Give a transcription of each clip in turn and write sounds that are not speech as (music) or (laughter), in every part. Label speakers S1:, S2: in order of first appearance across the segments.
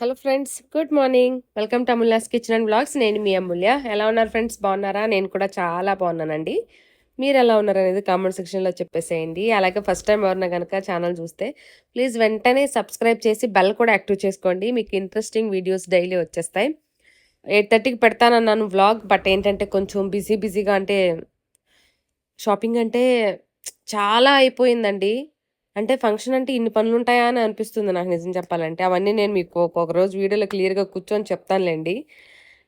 S1: Hello friends good morning. Welcome to Amulya's kitchen and blogs. నేను మీ అమూల్య. ఎలా ఉన్నారు ఫ్రెండ్స్? బాగున్నారా? నేను కూడా చాలా బాగున్నానండి. మీరు ఎలా ఉన్నారు అనేది కామెంట్ సెక్షన్లో చెప్పేసేయండి. అలాగే ఫస్ట్ టైం ఎవరన్నా కనుక ఛానల్ చూస్తే ప్లీజ్ వెంటనే సబ్స్క్రైబ్ చేసి బెల్ కూడా యాక్టివ్ చేసుకోండి. మీకు ఇంట్రెస్టింగ్ వీడియోస్ డైలీ వచ్చేస్తాయి. ఎయిట్ థర్టీకి పెడతానన్నాను వ్లాగ్ బట్ ఏంటంటే కొంచెం బిజీ బిజీగా అంటే షాపింగ్ అంటే చాలా అయిపోయిందండి. అంటే ఫంక్షన్ అంటే ఇన్ని పనులు ఉంటాయా అని అనిపిస్తుంది నాకు నిజం చెప్పాలంటే. అవన్నీ నేను మీకు ఒక్కొక్క రోజు వీడియోలో క్లియర్గా కూర్చొని చెప్తానులేండి.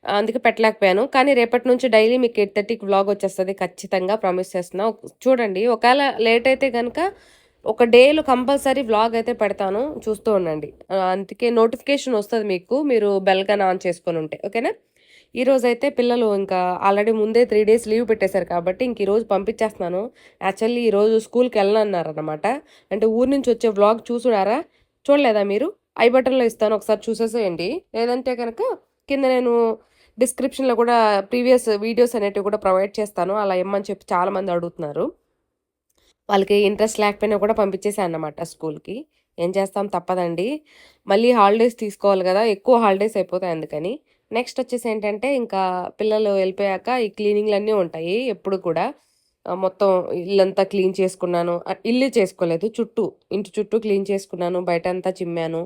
S1: అందుకే పెట్టలేకపోయాను. కానీ రేపటి నుంచి డైలీ మీకు ఎయిట్ థర్టీకి వ్లాగ్ వచ్చేస్తుంది ఖచ్చితంగా ప్రామిస్ చేస్తున్నా. చూడండి ఒకవేళ లేట్ అయితే కనుక ఒక డేలో కంపల్సరీ వ్లాగ్ అయితే పెడతాను. చూస్తూ ఉండండి. అందుకే నోటిఫికేషన్ వస్తుంది మీకు. మీరు బెల్గా ఆన్ చేసుకొని ఉంటే. ఓకేనా? ఈరోజు అయితే పిల్లలు ఇంకా ఆల్రెడీ ముందే త్రీ డేస్ లీవ్ పెట్టేశారు కాబట్టి ఇంక ఈరోజు పంపించేస్తున్నాను. యాక్చువల్లీ ఈరోజు స్కూల్కి వెళ్ళనన్నారనమాట అంటే ఊరి నుంచి వచ్చే వ్లాగ్ చూసుడారా? చూడలేదా మీరు? ఐ బటన్లో ఇస్తాను ఒకసారి చూసేసేయండి. లేదంటే కనుక కింద నేను డిస్క్రిప్షన్లో కూడా ప్రీవియస్ వీడియోస్ అనేటివి కూడా ప్రొవైడ్ చేస్తాను. అలా ఇమ్మని చెప్పి చాలామంది అడుగుతున్నారు. వాళ్ళకి ఇంట్రెస్ట్ లేకపోయినా కూడా పంపించేసాను అన్నమాట స్కూల్కి. ఏం చేస్తాం తప్పదండి. మళ్ళీ హాలిడేస్ తీసుకోవాలి కదా ఎక్కువ హాలిడేస్ అయిపోతాయి అందుకని. నెక్స్ట్ వచ్చేసి ఏంటంటే ఇంకా పిల్లలు వెళ్ళిపోయాక ఈ క్లీనింగ్లు అన్నీ ఉంటాయి ఎప్పుడు కూడా. మొత్తం ఇల్లంతా క్లీన్ చేసుకున్నాను. ఇల్లు చేసుకోలేదు చుట్టూ ఇంటి చుట్టూ క్లీన్ చేసుకున్నాను బయట అంతా చిమ్మాను.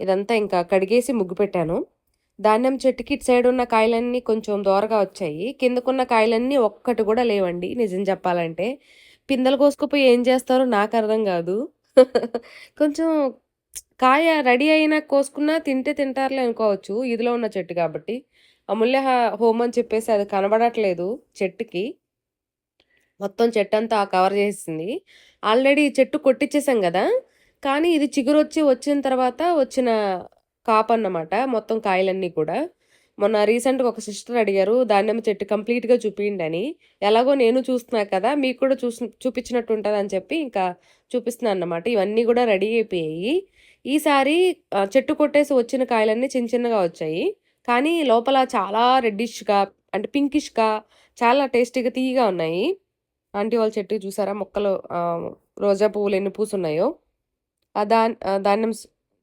S1: ఇదంతా ఇంకా కడిగేసి ముగ్గు పెట్టాను. ధాన్యం చెట్టుకి ఇటు సైడ్ ఉన్న కాయలన్నీ కొంచెం దూరగా వచ్చాయి. కిందకున్న కాయలన్నీ ఒక్కటి కూడా లేవండి నిజం చెప్పాలంటే. పిందెలు కోసుకుపోయి ఏం చేస్తారో నాకు అర్థం కాదు. (laughs) కొంచెం కాయ రెడీ అయినా కోసుకున్నా తింటే తింటారులే అనుకోవచ్చు. ఇదిలో ఉన్న చెట్టు కాబట్టి. అమూల్య హోమ్ అని చెప్పేసి అది కనబడట్లేదు చెట్టుకి. మొత్తం చెట్టు అంతా కవర్ చేసింది ఆల్రెడీ చెట్టు కొట్టించేసాం కదా. కానీ ఇది చిగురు వచ్చి వచ్చిన తర్వాత వచ్చిన కాపు అన్నమాట మొత్తం కాయలన్నీ కూడా. మొన్న రీసెంట్గా ఒక సిస్టర్ అడిగారు దానిమ్మ చెట్టు కంప్లీట్గా చూపించండి అని ఎలాగో నేను చూస్తున్నా కదా మీకు కూడా చూసి చూపించినట్టు ఉంటుంది అని చెప్పి ఇంకా చూపిస్తున్నాను అన్నమాట. ఇవన్నీ కూడా రెడీ అయిపోయాయి. ఈసారి చెట్టు కొట్టేసి వచ్చిన కాయలన్నీ చిన్న చిన్నగా వచ్చాయి. కానీ లోపల చాలా రెడ్డిష్గా అంటే పింకిష్గా చాలా టేస్టీగా తీయగా ఉన్నాయి. ఆంటీ వాళ్ళ చెట్టు చూసారా? మొక్కలు రోజా పువ్వులు ఎన్ని పూసున్నాయో. దా దానిమ్మ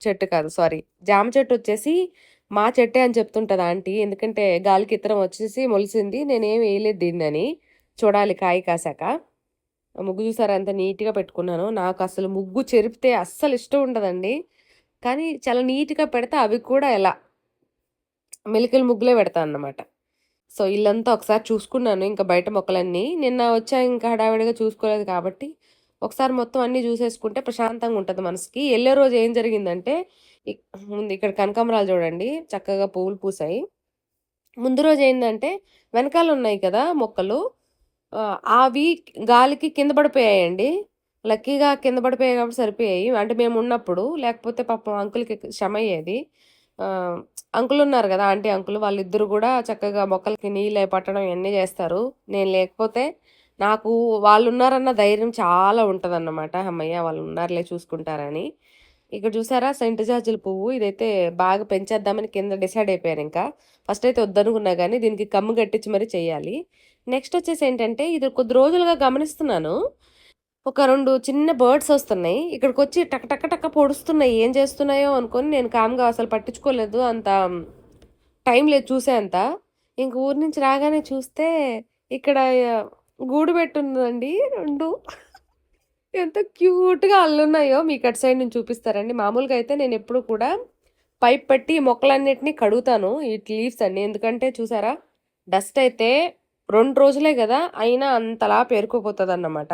S1: చెట్టు కాదు సారీ. జామ చెట్టు వచ్చేసి మా చెట్టే అని చెప్తుంటుంది ఆంటీ. ఎందుకంటే గాలికి ఇతరం వచ్చేసి మొలిసింది. నేనేం వేయలేదు దీన్ని అని చూడాలి కాయ కాసాక. ముగ్గు చూసారు? అంత నీట్గా పెట్టుకున్నాను. నాకు అసలు ముగ్గు చెరిపితే అస్సలు ఇష్టం ఉండదండి. కానీ చాలా నీట్గా పెడితే అవి కూడా ఎలా? మెలికల ముగ్గులే పెడతాను అన్నమాట. సో ఇల్లంతా ఒకసారి చూసుకున్నాను. ఇంకా బయట మొక్కలన్నీ. నిన్న వచ్చా ఇంకా హడావిడిగా చూసుకోలేదు కాబట్టి ఒకసారి మొత్తం అన్నీ చూసేసుకుంటే ప్రశాంతంగా ఉంటుంది మనసుకి. వెళ్ళే రోజు ఏం జరిగిందంటే ముందు ఇక్కడ కనకాంబరాలు చూడండి చక్కగా పువ్వులు పూసాయి. ముందు రోజు ఏంటంటే వెనకాల ఉన్నాయి కదా మొక్కలు అవి గాలికి కింద పడిపోయాయండి. లక్కీగా కింద పడిపోయాయి కాబట్టి సరిపోయాయి. అంటే మేము ఉన్నప్పుడు లేకపోతే పాపం అంకుల్కి శ్రమ అయ్యేది అంకులు ఉన్నారు కదా ఆంటీ అంకుల్ వాళ్ళిద్దరు కూడా చక్కగా మొక్కలకి నీళ్ళు పట్టడం ఇవన్నీ చేస్తారు. నేను లేకపోతే నాకు వాళ్ళు ఉన్నారన్న ధైర్యం చాలా ఉంటుందన్నమాట. అమ్మయ్య వాళ్ళు ఉన్నారులే చూసుకుంటారని. ఇక్కడ చూసారా సెంట్ జార్జిల పువ్వు ఇదైతే బాగా పెంచేద్దామని కింద డిసైడ్ అయిపోయారు ఇంకా. ఫస్ట్ అయితే వద్దనుకున్నా కానీ దీనికి కమ్ము కట్టించి మరీ చేయాలి. నెక్స్ట్ వచ్చేసి ఏంటంటే ఇది కొద్ది రోజులుగా గమనిస్తున్నాను. ఒక రెండు చిన్న బర్డ్స్ వస్తున్నాయి. ఇక్కడికి వచ్చి టక్ టక్ టక్ పొడుస్తున్నాయి. ఏం చేస్తున్నాయో అనుకొని నేను కామ్గా అసలు పట్టించుకోలేదు. అంత టైం లేదు చూసే అంత ఇంక ఊరి నుంచి రాగానే చూస్తే ఇక్కడ గూడు పెట్టుందండి రెండు. ఎంత క్యూట్గా అల్లున్నాయో మీకు అటు సైడ్ నుంచి చూపిస్తారండి. మామూలుగా అయితే నేను ఎప్పుడు కూడా పైప్ పెట్టి మొక్కలన్నిటినీ కడుగుతాను ఈ లీవ్స్ అన్ని. ఎందుకంటే చూసారా డస్ట్ అయితే రెండు రోజులే కదా అయినా అంతలా పేరుకుపోతుంది అన్నమాట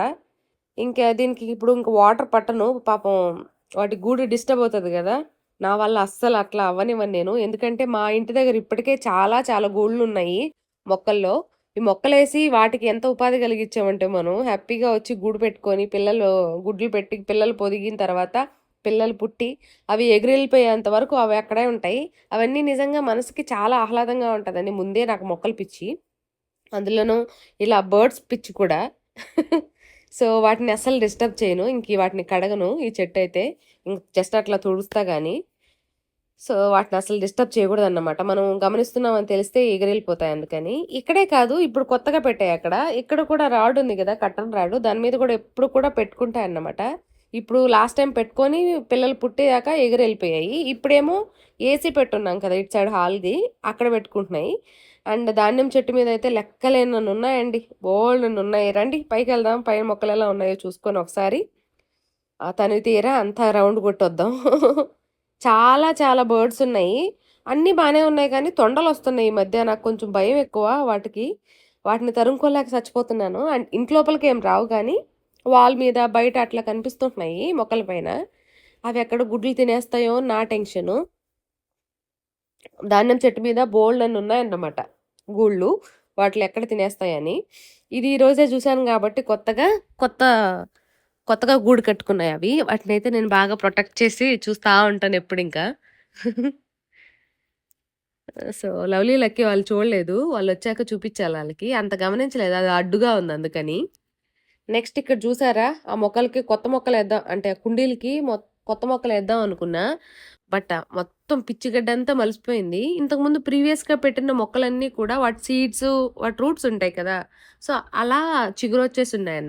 S1: ఇంకా దీనికి ఇప్పుడు ఇంక వాటర్ పట్టను. పాపం వాటి గూడు డిస్టర్బ్ అవుతుంది కదా నా వల్ల అస్సలు అట్లా అవ్వనివ్వను నేను. ఎందుకంటే మా ఇంటి దగ్గర ఇప్పటికే చాలా చాలా గూళ్ళు ఉన్నాయి మొక్కల్లో. ఈ మొక్కలేసి వాటికి ఎంత ఉపాధి కలిగించామంటే మనం హ్యాపీగా వచ్చి గూడు పెట్టుకొని పిల్లలు గుడ్లు పెట్టి పిల్లలు పొదిగిన తర్వాత పిల్లలు పుట్టి అవి ఎగిరిపోయేంత వరకు అవి అక్కడే ఉంటాయి. అవన్నీ నిజంగా మనసుకి చాలా ఆహ్లాదంగా ఉంటుందండి. ముందే నాకు మొక్కలు పిచ్చి అందులోనూ ఇలా బర్డ్స్ పిచ్చి కూడా. సో వాటిని అస్సలు డిస్టర్బ్ చేయను. ఇంక వాటిని కడగను. ఈ చెట్టు అయితే ఇంక జస్ట్ అట్లా తుడుస్తా కానీ సో వాటిని అసలు డిస్టర్బ్ చేయకూడదు అన్నమాట మనం గమనిస్తున్నామని తెలిస్తే ఎగిరిపోతాయి అందుకని. ఇక్కడే కాదు ఇప్పుడు కొత్తగా పెట్టాయి అక్కడ. ఇక్కడ కూడా రాడ్ ఉంది కదా కట్టన్ రాడు. దాని మీద కూడా ఎప్పుడు కూడా పెట్టుకుంటాయి అన్నమాట ఇప్పుడు లాస్ట్ టైం పెట్టుకొని పిల్లలు పుట్టేదాకా ఎగిరి వెళ్ళిపోయాయి ఇప్పుడేమో ఏసీ పెట్టున్నాం కదా ఇటు సైడ్ హాల్ది. అక్కడ పెట్టుకుంటున్నాయి. అండ్ ధాన్యం చెట్టు మీద అయితే లెక్కలేనన్ను ఉన్నాయండి. బోల్డ్ ఉన్నాయి. రండి పైకి వెళ్దాం. పైన మొక్కలు ఎలా ఉన్నాయో చూసుకొని ఒకసారి. తను తీరా అంతా రౌండ్ కొట్టొద్దాం. (laughs) చాలా చాలా బర్డ్స్ ఉన్నాయి. అన్నీ బాగానే ఉన్నాయి కానీ తొండలు వస్తున్నాయి ఈ మధ్య. నాకు కొంచెం భయం ఎక్కువ వాటికి. వాటిని తరుముకోలేక చచ్చిపోతున్నాను. అండ్ ఇంట్లోపలికి ఏం రావు కానీ వాల్ మీద బయట అట్లా కనిపిస్తుంటున్నాయి మొక్కల పైన. అవి ఎక్కడ గుడ్లు తినేస్తాయో నా టెన్షను. ధాన్యం చెట్టు మీద బోల్డ్ అని ఉన్నాయన్నమాట. గూళ్ళు వాటిలో ఎక్కడ తినేస్తాయని. ఇది ఈరోజే చూశాను కాబట్టి కొత్తగా కొత్త కొత్తగా గూడు కట్టుకున్నాయి అవి. వాటిని అయితే నేను బాగా ప్రొటెక్ట్ చేసి చూస్తూ ఉంటాను ఎప్పుడు ఇంకా. సో లవ్లీ లక్కీ వాళ్ళు చూడలేదు. వాళ్ళు వచ్చాక చూపించాలి వాళ్ళకి. అంత గమనించలేదు. అది అడ్డుగా ఉంది అందుకని. నెక్స్ట్ ఇక్కడ చూసారా? ఆ మొక్కలకి కొత్త మొక్కలు వేద్దాం. అంటే కుండీలకి కొత్త మొక్కలు వేద్దాం అనుకున్నా. బట్ మొత్తం పిచ్చిగడ్డ అంతా మలిసిపోయింది. ఇంతకుముందు ప్రీవియస్గా పెట్టిన మొక్కలన్నీ కూడా వాటి సీడ్స్ వాటి రూట్స్ ఉంటాయి కదా. సో అలా చిగురు వచ్చేసి ఉన్నాయి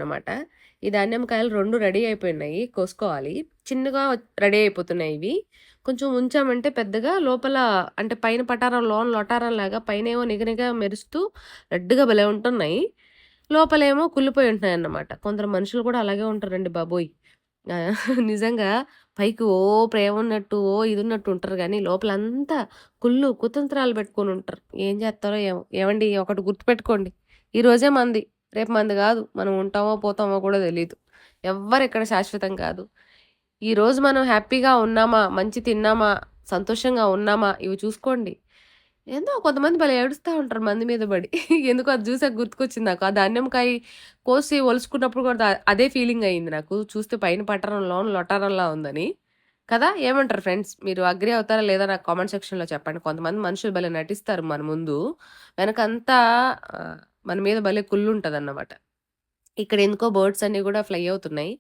S1: ఈ ఈ ధాన్యంకాయలు రెండు రెడీ అయిపోయినాయి కోసుకోవాలి. చిన్నగా రెడీ అయిపోతున్నాయి ఇవి. కొంచెం ఉంచామంటే పెద్దగా లోపల అంటే పైన పటారం లోన్ లొటారం లాగా పైన ఏమో నిగనిగా మెరుస్తూ రెడ్గా భలే ఉంటున్నాయి. లోపలేమో కుళ్ళిపోయి ఉంటున్నాయి అన్నమాట. కొందరు మనుషులు కూడా అలాగే ఉంటారండి బాబోయ్. నిజంగా పైకి ఓ ప్రేమ ఉన్నట్టు ఓ ఇది ఉన్నట్టు ఉంటారు కానీ లోపలంతా కుళ్ళు కుతంత్రాలు పెట్టుకొని ఉంటారు. ఏం చేస్తారో ఏమో. ఏమండి? ఒకటి గుర్తుపెట్టుకోండి. ఈరోజే మంది. రేపు మంది కాదు మనం ఉంటామో పోతామో కూడా తెలియదు ఎవ్వరు ఇక్కడ శాశ్వతం కాదు. ఈరోజు మనం హ్యాపీగా ఉన్నామా మంచి తిన్నామా సంతోషంగా ఉన్నామా ఇవి చూసుకోండి. ఏందో కొంతమంది భలే ఏడుస్తూ ఉంటారు మంది మీద పడి. (laughs) ఎందుకు అది చూసాక గుర్తుకొచ్చింది నాకు. ఆ ధాన్యంకాయ కోసి ఒలుచుకున్నప్పుడు కూడా అదే ఫీలింగ్ అయింది నాకు. చూస్తే పైన పట్టణంలో లొటారంలా ఉందని. కదా ఏమంటారు ఫ్రెండ్స్ మీరు అగ్రి అవుతారా లేదా నాకు కామెంట్ సెక్షన్లో చెప్పండి. కొంతమంది మనుషులు భలే నటిస్తారు మన ముందు. వెనకంతా మన మీద భలే కుళ్ళు ఉంటుంది అన్నమాట ఇక్కడ ఎందుకో బర్డ్స్ అన్నీ కూడా ఫ్లై అవుతున్నాయి.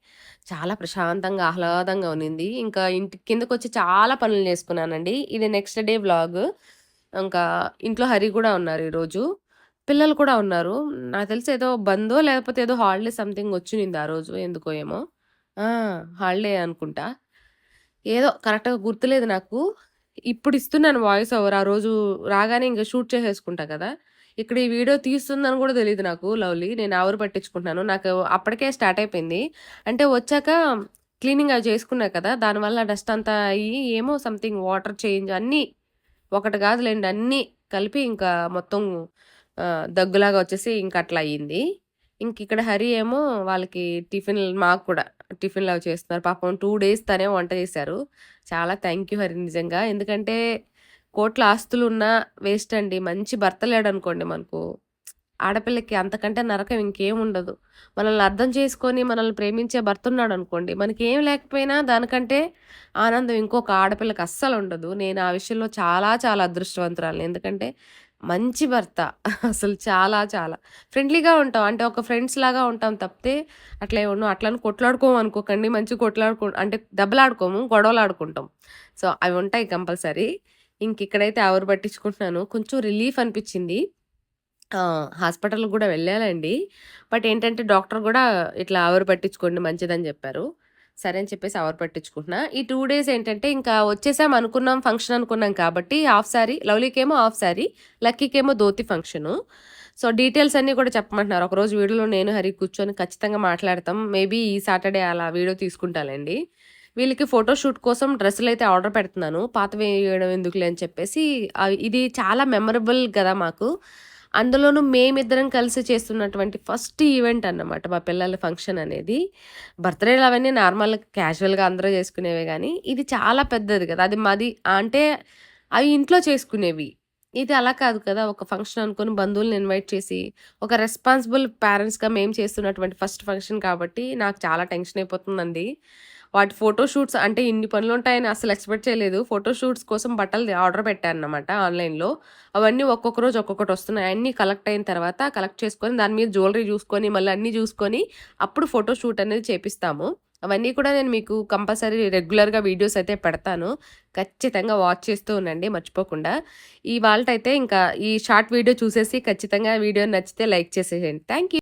S1: చాలా ప్రశాంతంగా ఆహ్లాదంగా ఉన్నింది. ఇంకా ఇంటి కిందకు వచ్చి చాలా పనులు చేసుకున్నానండి ఇది నెక్స్ట్ డే వ్లాగ్. ఇంకా ఇంట్లో హరి కూడా ఉన్నారు ఈరోజు. పిల్లలు కూడా ఉన్నారు. నాకు తెలిసి ఏదో బందో లేకపోతే ఏదో హాలిడే సంథింగ్ వచ్చింది ఆ రోజు ఎందుకో ఏమో. హాలిడే అనుకుంటా. ఏదో కరెక్ట్గా గుర్తులేదు నాకు. ఇప్పుడు ఇస్తున్నాను వాయిస్ ఓవర్. ఆ రోజు రాగానే ఇంకా షూట్ చేసేసుకుంటా కదా. ఇక్కడ ఈ వీడియో తీస్తుందని కూడా తెలియదు నాకు లవ్లీ. నేను ఆవురు పట్టించుకుంటున్నాను. నాకు అప్పటికే స్టార్ట్ అయిపోయింది. అంటే వచ్చాక క్లీనింగ్ అవి చేసుకున్నా కదా దానివల్ల డస్ట్ అంతా అయ్యి ఏమో సంథింగ్ వాటర్ చేంజ్ అన్నీ ఒకటి కాదులేండి అన్నీ కలిపి ఇంకా మొత్తం దగ్గులాగా వచ్చేసి ఇంకా అట్లా అయ్యింది. ఇంక ఇక్కడ హరి ఏమో వాళ్ళకి టిఫిన్ మాకు కూడా టిఫిన్లు అవి చేస్తున్నారు. పాపం టూ డేస్ తనే వంట చేశారు. చాలా థ్యాంక్ యూ హరి నిజంగా. ఎందుకంటే కోట్ల ఆస్తులు ఉన్నా వేస్ట్ అండి మంచి భర్త లేడనుకోండి మనకు. ఆడపిల్లకి అంతకంటే నరకం ఇంకేం ఉండదు. మనల్ని అర్థం చేసుకొని మనల్ని ప్రేమించే భర్త ఉన్నాడు అనుకోండి మనకి ఏం లేకపోయినా దానికంటే ఆనందం ఇంకొక ఆడపిల్లకి అస్సలు ఉండదు. నేను ఆ విషయంలో చాలా చాలా అదృష్టవంతురాలు ఎందుకంటే మంచి భర్త. అసలు చాలా చాలా. ఫ్రెండ్లీగా ఉంటాం. అంటే ఒక ఫ్రెండ్స్ లాగా ఉంటాం తప్పితే అట్లా ఏమన్నా అట్లని కొట్లాడుకోము అనుకోకండి. మంచి కొట్లాడుకో అంటే దెబ్బలాడుకోము గొడవలు ఆడుకుంటాం సో అవి ఉంటాయి కంపల్సరీ. ఇంక ఇక్కడైతే ఆవిరి పట్టించుకుంటున్నాను. కొంచెం రిలీఫ్ అనిపించింది. హాస్పిటల్కి కూడా వెళ్ళాలండి. బట్ ఏంటంటే డాక్టర్ కూడా ఇట్లా ఆవిరి పట్టించుకోండి మంచిదని చెప్పారు. సరే అని చెప్పేసి అవర్ పట్టించుకుంటున్నా. ఈ టూ డేస్ ఏంటంటే ఇంకా వచ్చేసాం అనుకున్నాం ఫంక్షన్ అనుకున్నాం కాబట్టి హాఫ్ సారీ లవ్లీకేమో హాఫ్ సారీ లక్కీకేమో ధోతి ఫంక్షను. సో డీటెయిల్స్ అన్నీ కూడా చెప్పమంటున్నారు. ఒకరోజు వీడియోలో నేను హరి కూర్చొని ఖచ్చితంగా మాట్లాడతాం. మేబీ ఈ సాటర్డే అలా వీడియో తీసుకుంటానండి వీళ్ళకి ఫోటోషూట్ కోసం డ్రెస్సులు అయితే ఆర్డర్ పెడుతున్నాను. పాత వేయడం ఎందుకులే అని చెప్పేసి ఇది చాలా మెమరబుల్ కదా మాకు. అందులోనూ మేమిద్దరం కలిసి చేస్తున్నటువంటి ఫస్ట్ ఈవెంట్ అన్నమాట మా పిల్లల ఫంక్షన్ అనేది. బర్త్డేలు అవన్నీ నార్మల్ క్యాజువల్గా అందరూ చేసుకునేవే కానీ ఇది చాలా పెద్దది కదా. అది మాది అంటే అవి ఇంట్లో చేసుకునేవి. ఇది అలా కాదు కదా. ఒక ఫంక్షన్ అనుకుని బంధువులను ఇన్వైట్ చేసి ఒక రెస్పాన్సిబుల్ పేరెంట్స్గా మేము చేస్తున్నటువంటి ఫస్ట్ ఫంక్షన్ కాబట్టి నాకు చాలా టెన్షన్ అయిపోతుందండి. వాటి ఫోటోషూట్స్ అంటే ఇన్ని పనులు ఉంటాయని అసలు ఎక్స్పెక్ట్ చేయలేదు. ఫోటోషూట్స్ కోసం బట్టలు ఆర్డర్ పెట్టాను అనమాట ఆన్లైన్లో. అవన్నీ ఒక్కొక్క రోజు ఒక్కొక్కటి వస్తున్నాయి. అన్నీ కలెక్ట్ అయిన తర్వాత కలెక్ట్ చేసుకొని దాని మీద జ్యువెలరీ చూసుకొని మళ్ళీ అన్నీ చూసుకొని అప్పుడు ఫోటోషూట్ అనేది చేపిస్తాము. అవన్నీ కూడా నేను మీకు కంపల్సరీ రెగ్యులర్గా వీడియోస్ అయితే పెడతాను. ఖచ్చితంగా వాచ్ చేస్తూ ఉండండి మర్చిపోకుండా. ఈ వాళ్ళైతే ఇంకా ఈ షార్ట్ వీడియో చూసేసి ఖచ్చితంగా వీడియో నచ్చితే లైక్ చేసేయండి. Thank you